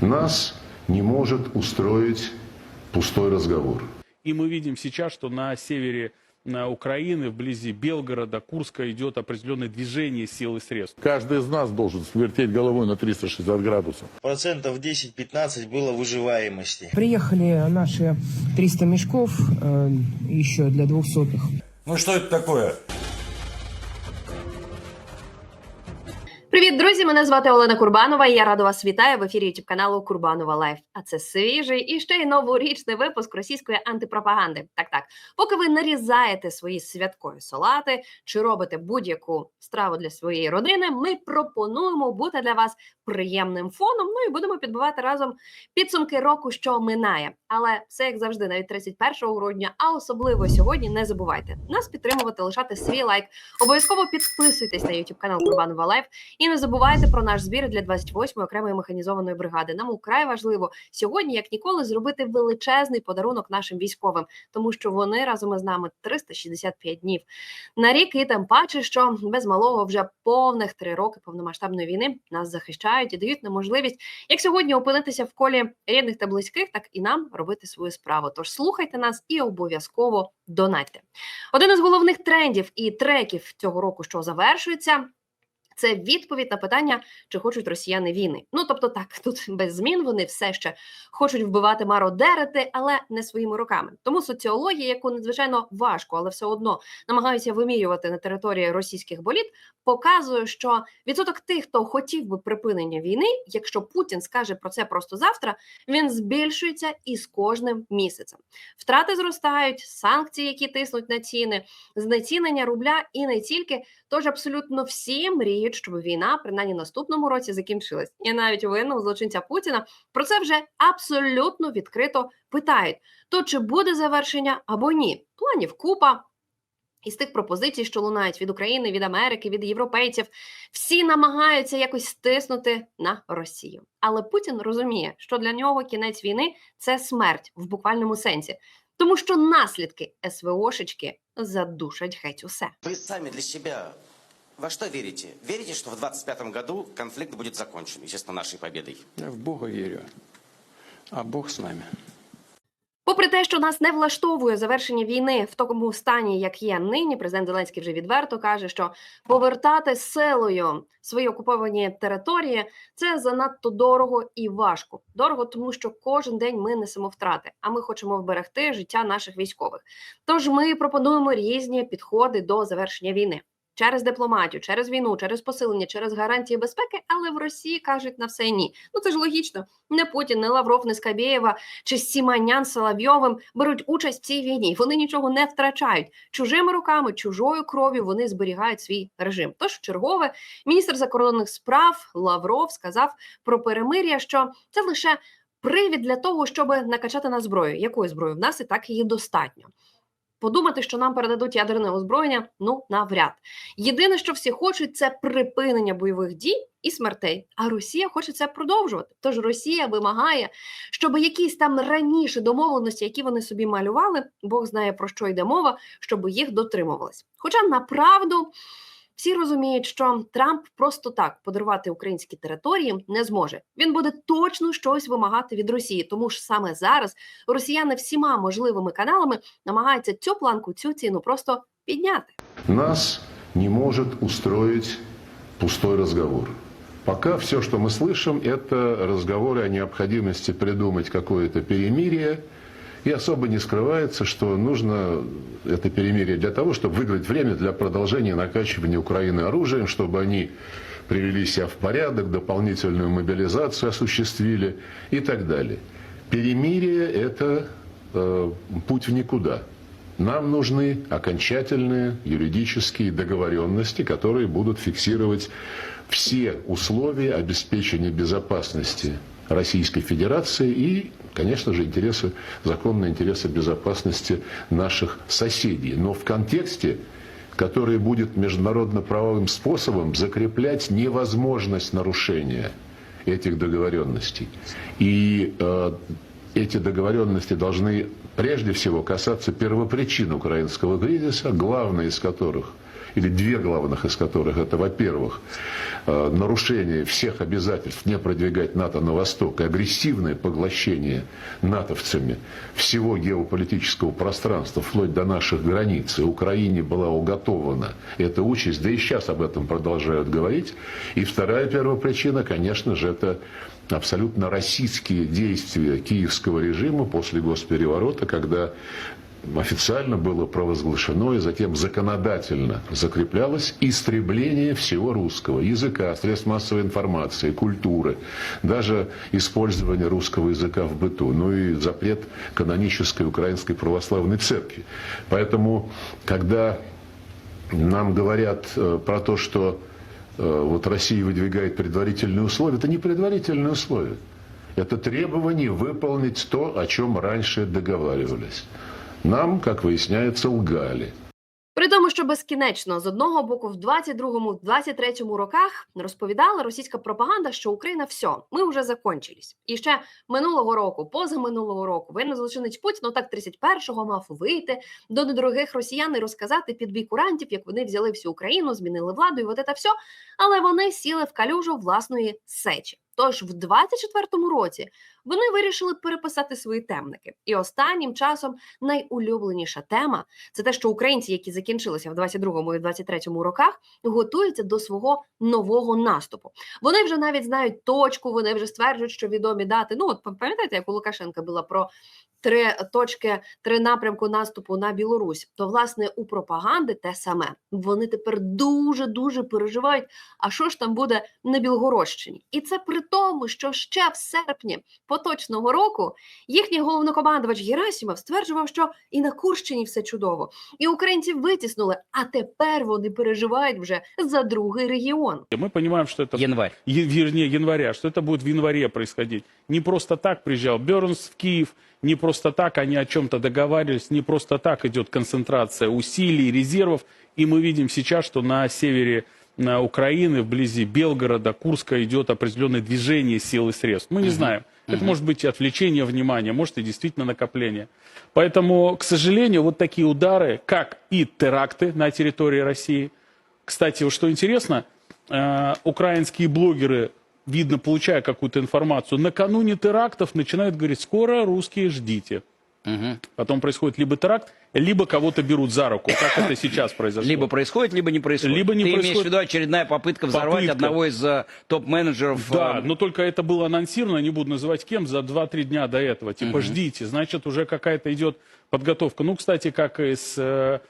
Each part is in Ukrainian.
Нас не может устроить пустой разговор. И мы видим сейчас, что на севере на Украины, вблизи Белгорода, Курска идет определенное движение сил и средств. Каждый из нас должен свертеть головой на 360 градусов. Процентов 10-15 было выживаемости. Приехали наши 300 мешков, э, еще для двухсотых. Ну что это такое? Привіт, друзі! Мене звати Олена Курбанова. і Я рада вас вітаю в ефірі youtube каналу Курбанова Лайф. А це свіжий і ще й новорічний випуск російської антипропаганди. Так, так, поки ви нарізаєте свої святкові салати чи робите будь-яку страву для своєї родини, ми пропонуємо бути для вас приємним фоном. Ну і будемо підбивати разом підсумки року, що минає. Але все як завжди, навіть 31 грудня, а особливо сьогодні, не забувайте нас підтримувати, лишати свій лайк. Обов'язково підписуйтесь на youtube канал Курбанова Лайф. І не забувайте про наш збір для 28-ї окремої механізованої бригади. Нам украй важливо сьогодні, як ніколи, зробити величезний подарунок нашим військовим, тому що вони разом із нами 365 днів на рік, і тим паче, що без малого вже повних три роки повномасштабної війни нас захищають і дають нам можливість, як сьогодні, опинитися в колі рідних та близьких, так і нам робити свою справу. Тож слухайте нас і обов'язково донайте. Один із головних трендів і треків цього року, що завершується. Це відповідь на питання, чи хочуть росіяни війни. Ну тобто, так тут без змін вони все ще хочуть вбивати мародерити, але не своїми руками. Тому соціологія, яку надзвичайно важко, але все одно намагаються вимірювати на території російських боліт, показує, що відсоток тих, хто хотів би припинення війни, якщо Путін скаже про це просто завтра, він збільшується із кожним місяцем. Втрати зростають, санкції, які тиснуть на ціни, знецінення рубля і не тільки. Тож абсолютно всі мріють, щоб війна принаймні наступному році закінчилась. І навіть винного злочинця Путіна про це вже абсолютно відкрито питають: то чи буде завершення або ні? Планів купа. Із тих пропозицій, що лунають від України, від Америки, від європейців, всі намагаються якось стиснути на Росію. Але Путін розуміє, що для нього кінець війни це смерть в буквальному сенсі, тому що наслідки СВОшечки задушать геть усе. Вы сами для себя во что верите? Верите, что в 25 году конфликт будет закончен, естественно, нашей победой? Я в Бога вірю, а Бог з нами. Попри те, що нас не влаштовує завершення війни в такому стані, як є нині, президент Зеленський вже відверто каже, що повертати силою свої окуповані території це занадто дорого і важко. Дорого, тому що кожен день ми несемо втрати, а ми хочемо вберегти життя наших військових. Тож ми пропонуємо різні підходи до завершення війни. Через дипломатію, через війну, через посилення, через гарантії безпеки, але в Росії кажуть на все ні. Ну це ж логічно. Не Путін, не Лавров, не Скабєєва чи Сіманян Соловйовим беруть участь в цій війні. Вони нічого не втрачають. Чужими руками, чужою кров'ю вони зберігають свій режим. Тож чергове міністр закордонних справ Лавров сказав про перемир'я, що це лише привід для того, щоб накачати на зброю. Якої зброї в нас і так її достатньо. Подумати, що нам передадуть ядерне озброєння, ну навряд. Єдине, що всі хочуть, це припинення бойових дій і смертей. А Росія хоче це продовжувати. Тож Росія вимагає, щоб якісь там раніше домовленості, які вони собі малювали, Бог знає про що йде мова, щоб їх дотримувались. Хоча направду. Всі розуміють, що Трамп просто так подарувати українські території не зможе. Він буде точно щось вимагати від Росії, тому ж саме зараз росіяни всіма можливими каналами намагаються цю планку, цю ціну просто підняти. Нас не может устроить пустой разговор. Пока все, что мы слышим, это разговоры о необходимости придумать какое-то перемирие. И особо не скрывается, что нужно это перемирие для того, чтобы выиграть время для продолжения накачивания Украины оружием, чтобы они привели себя в порядок, дополнительную мобилизацию осуществили и так далее. Перемирие – это э, путь в никуда. Нам нужны окончательные юридические договоренности, которые будут фиксировать все условия обеспечения безопасности Российской Федерации и, конечно же, интересы, законные интересы безопасности наших соседей. Но в контексте, который будет международно-правовым способом закреплять невозможность нарушения этих договоренностей. И э, эти договоренности должны прежде всего касаться первопричин украинского кризиса, главной из которых или две главных из которых, это, во-первых, э, нарушение всех обязательств не продвигать НАТО на восток и агрессивное поглощение натовцами всего геополитического пространства, вплоть до наших границ, и Украине была уготована эта участь, да и сейчас об этом продолжают говорить. И вторая первопричина, конечно же, это абсолютно российские действия киевского режима после госпереворота, когда официально было провозглашено и затем законодательно закреплялось истребление всего русского языка, средств массовой информации, культуры, даже использование русского языка в быту, ну и запрет канонической украинской православной церкви. Поэтому, когда нам говорят э, про то, что э, вот Россия выдвигает предварительные условия, это не предварительные условия. Это требование выполнить то, о чем раньше договаривались. Нам, как выясняется, лгали. При тому, що безкінечно з одного боку в 22-му, 23-му роках розповідала російська пропаганда, що Україна все, ми вже закончились. І ще минулого року, позаминулого року, воєнний злочинець Путін, так 31-го мав вийти до недорогих росіян і розказати під бій курантів, як вони взяли всю Україну, змінили владу, і от це все. Але вони сіли в калюжу власної сечі. Тож в 24-му році вони вирішили переписати свої темники. І останнім часом найулюбленіша тема це те, що українці, які закінчилися в 22-му і 23-му роках, готуються до свого нового наступу. Вони вже навіть знають точку, вони вже стверджують, що відомі дати. Ну, от пам'ятаєте, як у Лукашенка була про три точки, три напрямку наступу на Білорусь. То власне у пропаганди те саме. Вони тепер дуже дуже переживають. А що ж там буде на Білгородщині? І це при тому, що ще в серпні поточного року їхній головнокомандувач Герасимов стверджував, що і на Курщині все чудово, і українців витіснули. А тепер вони переживають вже за другий регіон. Мы понимаем, что это Январь. Е- вернее, января, что это будет в январе происходить. Не просто так приезжал Бернс в Киев, не просто так они о чем-то договаривались, не просто так идет концентрация усилий, резервов. И мы видим сейчас, что на севере на Украины, вблизи Белгорода, Курска идет определенное движение сил и средств. Мы не знаем. Это может быть и отвлечение внимания, может и действительно накопление. Поэтому, к сожалению, вот такие удары, как и теракты на территории России. Кстати, вот что интересно, э, украинские блогеры, видно, получая какую-то информацию, накануне терактов начинают говорить, скоро русские ждите. Потом происходит либо теракт, либо кого-то берут за руку, как это сейчас произошло. Либо происходит, либо не происходит. Либо не Ты имеешь происходит. в виду очередная попытка взорвать Попытка. одного из э, топ-менеджеров? Да, э, но только это было анонсировано, не буду называть кем, за 2-3 дня до этого. Типа, ждите, значит, уже какая-то идет подготовка. Ну, кстати, как и с э,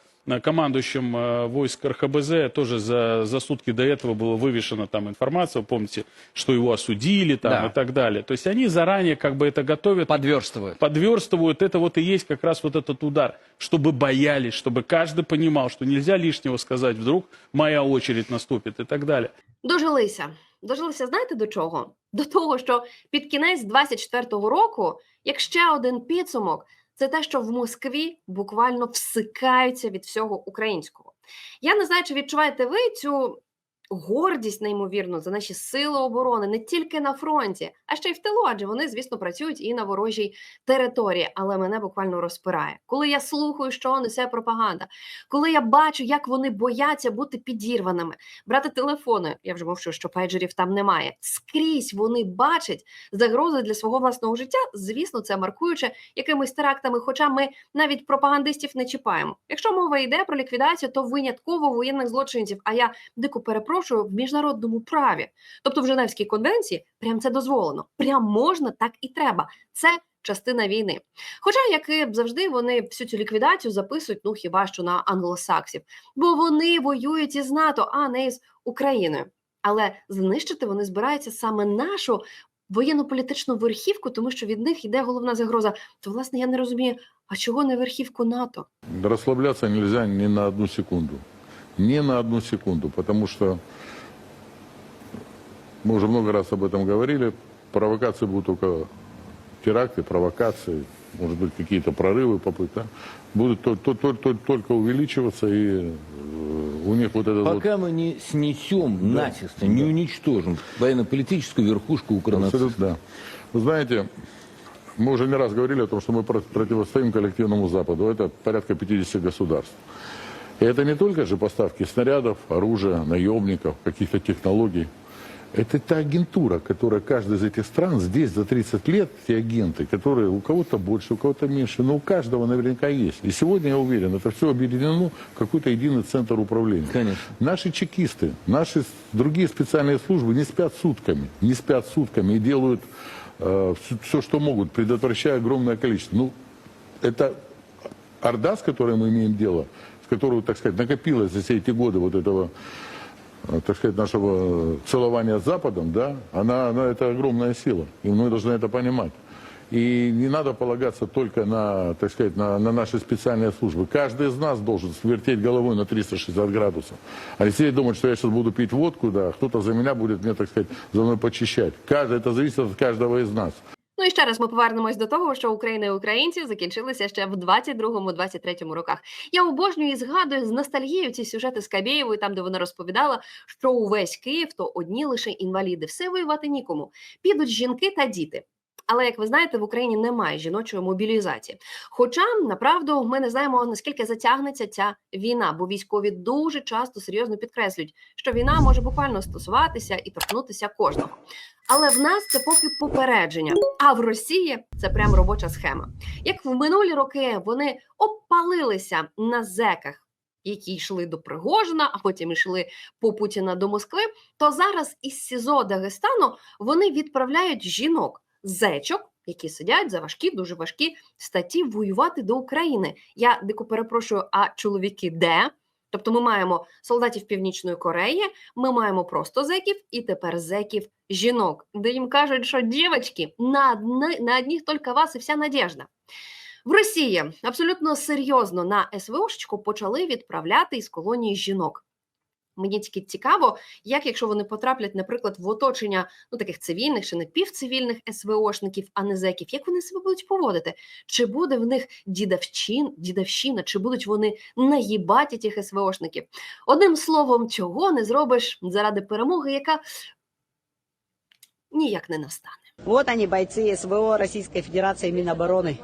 командующим э, войск РХБЗ, тоже за, за сутки до этого была вывешена там информация, вы помните, что его осудили там Да. и так далее. То есть они заранее как бы это готовят. подверстывают. подверстывают, это вот и есть как раз вот этот удар, чтобы боялись, чтобы каждый понимал, что нельзя лишнего сказать, вдруг моя очередь наступит и так далее. Дожилися. Дожилися, знаєте до чого? До того, що під кінець 24-го року, як ще один підсумок, це те, що в Москві буквально всикаються від всього українського. Я не знаю, чи відчуваєте ви цю гордість, неймовірно, за наші сили оборони не тільки на фронті, а ще й в тилу, адже вони, звісно, працюють і на ворожій території. Але мене буквально розпирає. Коли я слухаю, що несе пропаганда, коли я бачу, як вони бояться бути підірваними, брати телефони. Я вже мовчу, що пейджерів там немає. Скрізь вони бачать загрози для свого власного життя. Звісно, це маркуючи якимись терактами. Хоча ми навіть пропагандистів не чіпаємо. Якщо мова йде про ліквідацію, то винятково воєнних злочинців. А я дико перепрошую в міжнародному праві, тобто в Женевській конвенції, прям це дозволено. Прям можна, так і треба. Це. Частина війни, хоча як і завжди вони всю цю ліквідацію записують, ну хіба що на англосаксів, бо вони воюють із НАТО, а не з Україною. Але знищити вони збираються саме нашу воєнно-політичну верхівку, тому що від них йде головна загроза. То власне я не розумію, а чого не верхівку НАТО? Расслабляться нельзя ни на одну секунду. Ни на одну секунду, потому что мы уже много раз об этом говорили. Провокации будут только теракты, провокации, может быть, какие-то прорывы, попытки. Будут то- то- только увеличиваться, и э, у них вот вот Пока мы не снесем начисто, не уничтожим военно-политическую верхушку Украины. Абсолютно, да. Вы знаете, мы уже не раз говорили о том, что мы про- противостоим коллективному Западу. Это порядка 50 государств. И это не только же поставки снарядов, оружия, наемников, каких-то технологий. Это та агентура, которая каждая из этих стран здесь за 30 лет, те агенты, которые у кого-то больше, у кого-то меньше, но у каждого наверняка есть. И сегодня, я уверен, это все объединено в какой-то единый центр управления. Конечно. Наши чекисты, наши другие специальные службы не спят сутками, не спят сутками и делают все, что могут, предотвращая огромное количество. Ну, это Орда, с которой мы имеем дело, с которой, так сказать, накопилось за все эти годы вот этого, э, так сказать, нашего целования с Западом, да, она, она это огромная сила, и мы должны это понимать. И не надо полагаться только на, так сказать, на, на наши специальные службы. Каждый из нас должен свертеть головой на 360 градусов. А сидеть думать, что я сейчас буду пить водку, да, кто-то за меня будет мне, так сказать, за мной почищать. Каждый, это зависит от каждого из нас. Ну і ще раз ми повернемось до того, що Україна і українці закінчилися ще в 22-23 роках. Я обожнюю і згадую з ностальгією ці сюжети з Кабєєвою, там де вона розповідала, що увесь Київ то одні лише інваліди, все воювати нікому. Підуть жінки та діти. Але як ви знаєте, в Україні немає жіночої мобілізації. Хоча направду ми не знаємо наскільки затягнеться ця війна, бо військові дуже часто серйозно підкреслюють, що війна може буквально стосуватися і торкнутися кожного. Але в нас це поки попередження. А в Росії це прям робоча схема. Як в минулі роки вони обпалилися на зеках, які йшли до Пригожина, а потім йшли по Путіна до Москви, то зараз із СІЗО Дагестану вони відправляють жінок, зечок, які сидять за важкі, дуже важкі статті воювати до України. Я дико перепрошую, а чоловіки де? Тобто ми маємо солдатів Північної Кореї, ми маємо просто зеків і тепер зеків жінок, де їм кажуть, що дівчатки, на, одни, на одних тільки вас і вся надіжда. В Росії абсолютно серйозно на СВОшечку почали відправляти із колонії жінок. Мені тільки цікаво, як якщо вони потраплять, наприклад, в оточення ну таких цивільних чи напівцивільних СВОшників, а не зеків, як вони себе будуть поводити? Чи буде в них дідавчин, дідавщина, чи будуть вони наїбаті тих СВОшників? Одним словом, чого не зробиш заради перемоги, яка ніяк не настане. Вот они, бойцы СВО Российской Федерации Минобороны.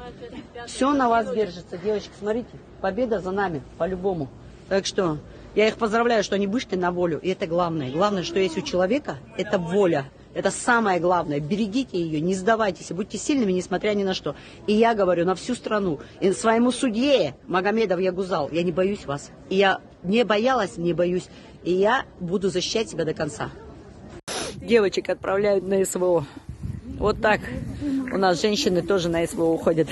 Все на вас держится, девочки, смотрите. Победа за нами, по-любому. Так что я их поздравляю, что они вышли на волю. И это главное. Главное, что есть у человека, это воля. Это самое главное. Берегите ее, не сдавайтесь, будьте сильными, несмотря ни на что. И я говорю на всю страну, и своему судье Магомедов Ягузал, я не боюсь вас. И я не боялась, не боюсь. И я буду защищать себя до конца. Девочек отправляют на СВО. Вот так. У нас женщины тоже на СВО уходят.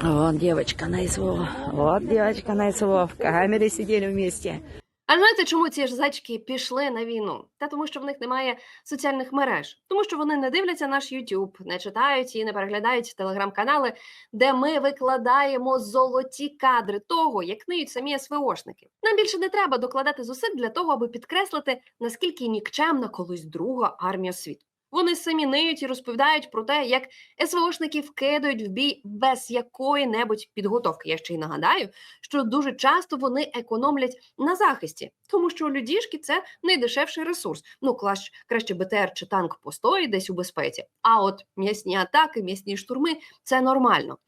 Вот девочка на СВО. Вот девочка на СВО. В камере сидели вместе. А знаєте, чому ці ж зачки пішли на війну? Та тому, що в них немає соціальних мереж, тому що вони не дивляться наш YouTube, не читають і не переглядають телеграм-канали, де ми викладаємо золоті кадри того, як ниють самі СВОшники. Нам більше не треба докладати зусиль для того, аби підкреслити, наскільки нікчемна колись друга армія світу. Вони самі ниють і розповідають про те, як СВОшників кидають в бій без якої-небудь підготовки. Я ще й нагадаю, що дуже часто вони економлять на захисті, тому що людішки це найдешевший ресурс. Ну, клаш, краще БТР чи танк постоїть десь у безпеці. А от м'ясні атаки, м'ясні штурми це нормально.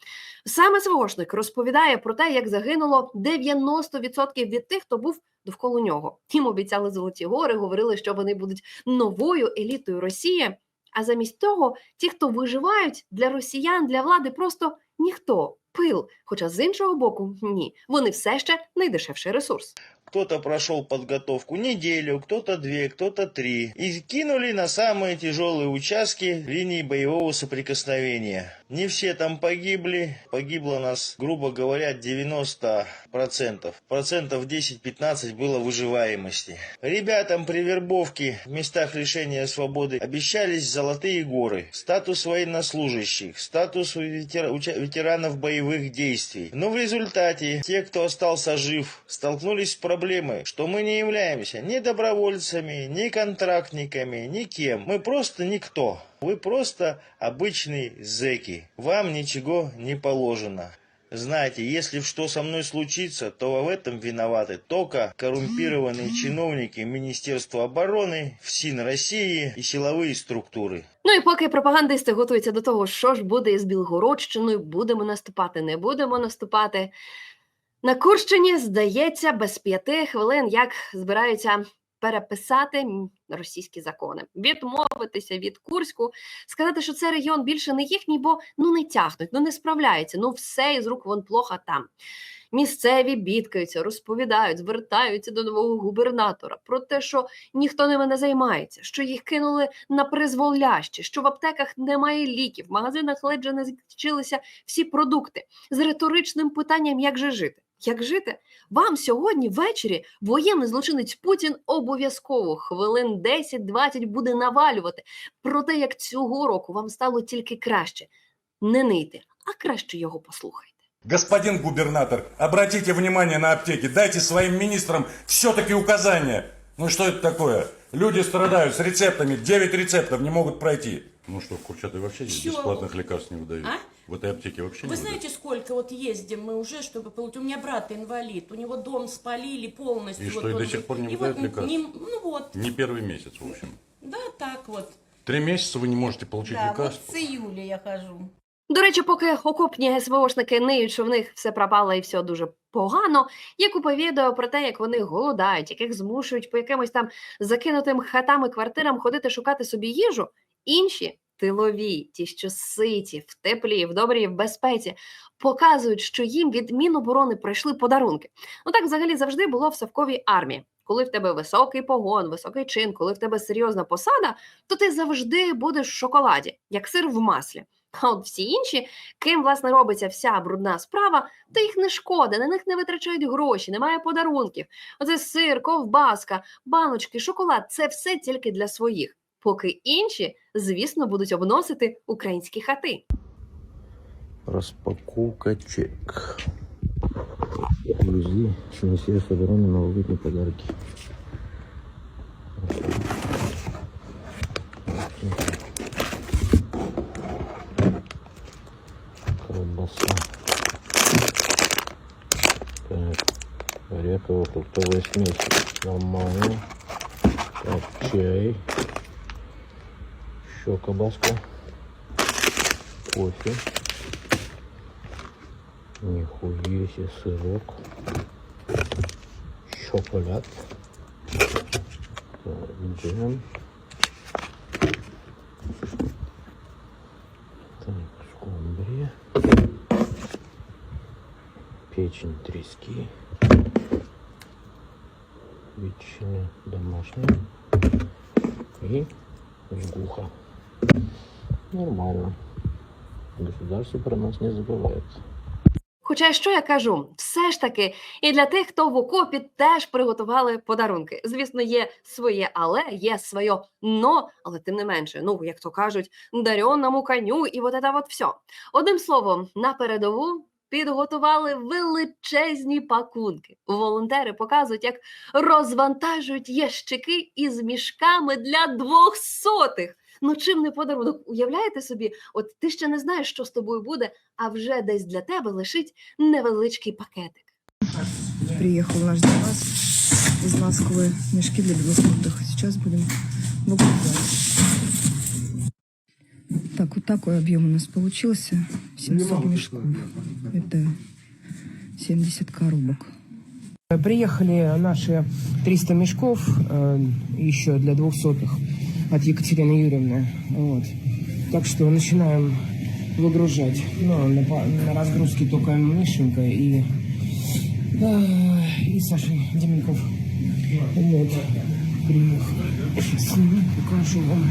Саме СВОшник розповідає про те, як загинуло 90% від тих, хто був довкола нього. Їм обіцяли золоті гори, говорили, що вони будуть новою елітою Росії. А замість того, ті, хто виживають для росіян, для влади, просто ніхто, пил. Хоча з іншого боку, ні, вони все ще найдешевший ресурс. Кто-то прошел подготовку неделю, кто-то две, кто-то три. И кинули на самые тяжелые участки линии боевого соприкосновения. Не все там погибли. Погибло нас, грубо говоря, 90%. Процентов 10-15 было выживаемости. Ребятам при вербовке в местах лишения свободы обещались золотые горы, статус военнослужащих, статус уча- ветеранов боевых действий. Но в результате те, кто остался жив, столкнулись с проблемой, что мы не являемся ни добровольцами, ни контрактниками, ни кем. Мы просто никто. Вы просто обычные зэки. Вам ничего не положено. Знаете, если что со мной случится, то в этом виноваты только коррумпированные чиновники Министерства обороны, ФСИН России и силовые структуры. Ну і поки пропагандисти готуються до того, що ж буде із Білгородщиною, будемо наступати, не будемо наступати. На Курщині, здається, без п'яти хвилин як збираються переписати російські закони, відмовитися від Курську, сказати, що це регіон більше не їхній, бо ну не тягнуть, ну не справляються, ну все із рук вон плохо там. Місцеві бідкаються, розповідають, звертаються до нового губернатора про те, що ніхто ними не займається, що їх кинули на призволяще, що в аптеках немає ліків, в магазинах ледь не закінчилися всі продукти з риторичним питанням, як же жити. Як жити? Вам сьогодні ввечері воєнний злочинець Путін обов'язково хвилин 10-20 буде навалювати про те, як цього року вам стало тільки краще. Не нийте, а краще його послухайте. Господин губернатор, обратите внимание на аптеки, дайте своим министрам все-таки указания. Ну что это такое? Люди страдают с рецептами, 9 рецептов не могут пройти. Ну что, в Курчатове вообще здесь Чё? бесплатных лекарств не выдают? А? В этой аптеке вообще Вы не знаете, сколько вот ездим мы уже, чтобы получить? У меня брат инвалид, у него дом спалили полностью. И вот что, и он- до сих пор не и выдают вот лекарств? не- ну вот, выдают? Не первый месяц, в общем. да, так вот. Три месяца вы не можете получить Да, вот лекарства? с июля я хожу. До речі, поки окопні СВОшники ниють, що в них все пропало і все дуже погано, є купа відео про те, як вони голодають, яких змушують по якимось там закинутим хатам і квартирам ходити шукати собі їжу. Інші тилові, ті, що ситі, в теплі, в добрій в безпеці, показують, що їм від Міноборони прийшли подарунки. Ну так взагалі завжди було в совковій армії. Коли в тебе високий погон, високий чин, коли в тебе серйозна посада, то ти завжди будеш в шоколаді, як сир в маслі. А от всі інші, ким власне робиться вся брудна справа, то їх не шкода, на них не витрачають гроші, немає подарунків. Оце сир, ковбаска, баночки, шоколад це все тільки для своїх. Поки інші, звісно, будуть обносити українські хати. Распаковка чек. Грузи с Министерства обороны новогодние подарки. Колбаса. Так, орехово фруктовая смесь. Нормально. Так, чай. Еще колбаска. Кофе. Нихуя себе сырок. Шоколад. Так, джем. Печень трески. Ветчина домашняя. И сгуха. Нормально. Государство про нас не забывает. Хоча що я кажу, все ж таки, і для тих, хто в окопі теж приготували подарунки. Звісно, є своє але, є своє но, але тим не менше, ну як то кажуть, дареному коню, і от це от все. Одним словом, на передову. Підготували величезні пакунки. Волонтери показують, як розвантажують ящики із мішками для двохсотих. Ну чим не подарунок? Уявляєте собі, от ти ще не знаєш, що з тобою буде, а вже десь для тебе лишить невеличкий пакетик. Приехал наш заказ из Москвы. Мешки для двухсотых. Сейчас будем выкупать. Так, вот такой объем у нас получился. 700 мешков. Это 70 коробок. Приехали наши 300 мешков э, еще для двухсотых от Екатерины Юрьевны. Вот. Так что начинаем выгружать. Ну, на, по- на разгрузке только Мишенька и, э, и Саша Деменков. Вот. Приехали. Сниму, покажу вам.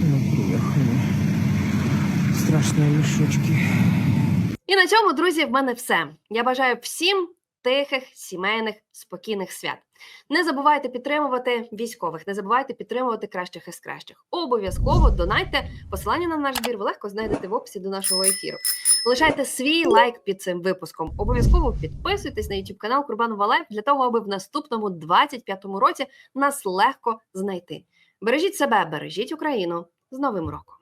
Ну, приехали. Страшные мешочки. І на цьому, друзі, в мене все. Я бажаю всім Тихих, сімейних, спокійних свят. Не забувайте підтримувати військових, не забувайте підтримувати кращих із кращих. Обов'язково донайте. Посилання на наш збір ви легко знайдете в описі до нашого ефіру. Лишайте свій лайк під цим випуском. Обов'язково підписуйтесь на YouTube канал Курбанова Лайф для того, аби в наступному 25-му році нас легко знайти. Бережіть себе, бережіть Україну з Новим роком!